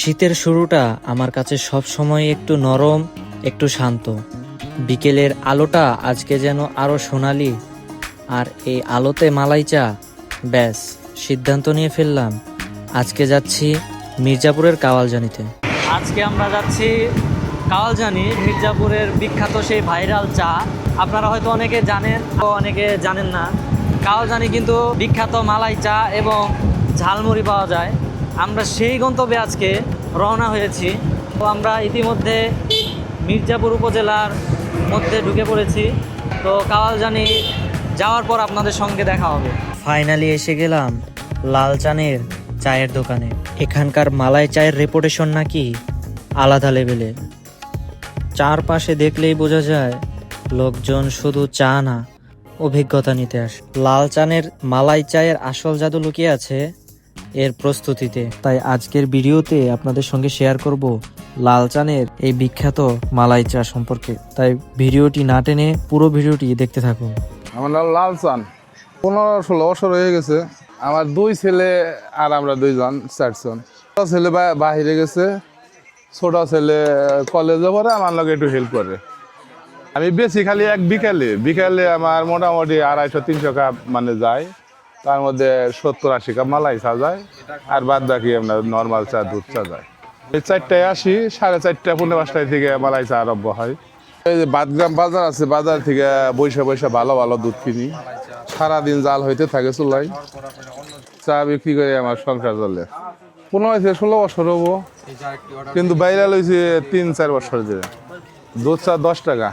শীতের শুরুটা আমার কাছে সব সময় একটু নরম, একটু শান্ত। বিকেলের আলোটা আজকে যেন আরও সোনালি, আর এই আলোতে মালাই চা, ব্যাস, সিদ্ধান্ত নিয়ে ফেললাম। আজকে যাচ্ছি মির্জাপুরের কাওয়ালজানিতে। আজকে আমরা যাচ্ছি কাওয়ালজানি, মির্জাপুরের বিখ্যাত সেই ভাইরাল চা। আপনারা হয়তো অনেকে জানেন অনেকে জানেন না। কাওয়ালজানি কিন্তু বিখ্যাত মালাই চা এবং ঝালমুড়ি পাওয়া যায়। আমরা সেই গন্তব্যে আজকে রওনা হয়েছি। তো আমরা ইতিমধ্যে মির্জাপুর উপজেলার মধ্যে ঢুকে পড়েছি। তো কাওয়ালজানি, যাওয়ার পর আপনাদের সঙ্গে দেখা হবে। ফাইনালি এসে গেলাম লাল চানের চায়ের দোকানে। এখানকার মালাই চায়ের রেপুটেশন নাকি আলাদা লেভেলে চারপাশে দেখলেই বোঝা যায়, লোকজন শুধু চা না, অভিজ্ঞতা নিতে আসে। লাল চানের মালাই চায়ের আসল জাদু লুকিয়ে আছে এর প্রস্তুতিতে। তাই আজকের ভিডিওতে আপনাদের সঙ্গে শেয়ার করব লাল চানের এই বিখ্যাত মালাই চা সম্পর্কে। তাই ভিডিওটি না টেনে পুরো ভিডিওটি দেখতে থাকুন। আমার নাম লাল চান। পনেরো ষোলো বছর হয়ে গেছে। আমার দুই ছেলে আর আমরা দুইজন, চারজন। ছোট ছেলে বাহিরে গেছে। ছোট ছেলে কলেজে পড়ে, আমার লগে একটু হেল্প করে। আমি বেশি খালি এক বিকালে। বিকালে আমার মোটামুটি আড়াইশো, তিনশো কাপ মানে যায়। তার মধ্যে সত্তর আশি কাপ মালাই চা যায় আর বাদ বাকি আপনার নর্মাল চা, দুধ চা যায় এই চারটায় আসি, সাড়ে চারটা পনেরো পাঁচটায় থেকে মালাই চা আরম্ভ হয়। এই যে বাদগ্রাম বাজার আছে, বাজার থেকে বৈশা বৈশা ভালো ভালো দুধ কিনি। সারাদিন জাল হইতে থাকে চুলাই চা বিক্রি করে আমার সংসার চলে। পনেরো থেকে ষোলো বছর হব। কিন্তু বাইরে লইছি তিন, চার বছর ধরে। দুধ চা দশ টাকা।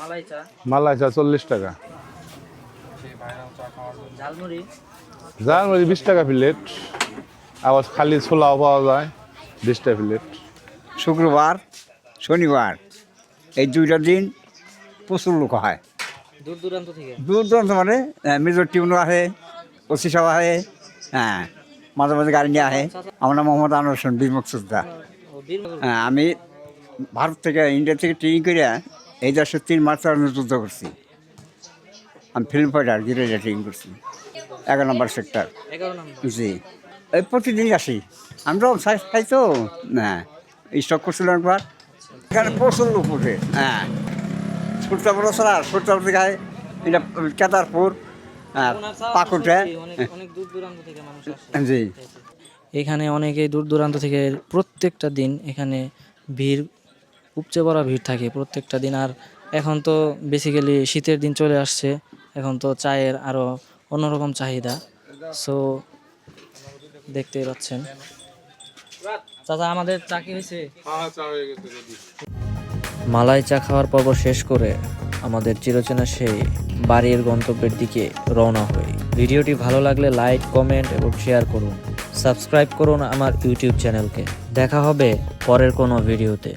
মালাই চা মালাই চা চল্লিশ টাকা। ঝালমুড়ি। বিশ টাকা প্লেট আবার খালি ছোলাও পাওয়া যায় বিশ টাকা প্লেট শুক্রবার শনিবার এই দুইটা দিন প্রচুর লোক হয় দূর দূরান্ত থেকে? দূর দূরান্ত মানে মেজর টিউনও আহে ওসি সব আহে হ্যাঁ মাঝে মাঝে গাড়ি নিয়ে আহে। আমার নাম মোহাম্মদ আনোয়ার হোসেন বিমুখ সুদ্দা হ্যাঁ আমি ভারত থেকে ইন্ডিয়া থেকে ট্রেনিং করে এই দেশে তিন মাস যুদ্ধ করছি। আমি ফিল্ম ফাইটার গিরে ট্রেনিং করছি। এগারো নম্বর সেক্টর এগারো নম্বর। জি। এই প্রতিদিনই আসি। আমরা খাই খাই তো। হ্যাঁ স্টক করছিল একবার। এখানে প্রচুর লোক উঠে হ্যাঁ সুরতাপুর ছাড়া সুরতাপুর গায়ে এটা কেদারপুর হ্যাঁ পাকুটে অনেক দূর দূরান্ত থেকে মানুষ আসে। জি। এখানে অনেকেই দূর দূরান্ত থেকে প্রত্যেকটা দিন এখানে ভিড় উপচে পড়া ভিড় থাকে প্রত্যেকটা দিন। আর এখন তো বেসিক্যালি শীতের দিন চলে আসছে। এখন তো চায়ের আরও অন্যরকম চাহিদা। সো দেখতেই পাচ্ছেন। চাচা আমাদের চা কি হয়েছে? মালাই চা খাওয়ার পর্ব শেষ করে আমাদের চিরচেনা সেই বাড়ির গন্তব্যের দিকে রওনা হই। ভিডিওটি ভালো লাগলে লাইক কমেন্ট এবং শেয়ার করুন। সাবস্ক্রাইব করুন আমার ইউটিউব চ্যানেলকে। দেখা হবে পরের কোনো ভিডিওতে।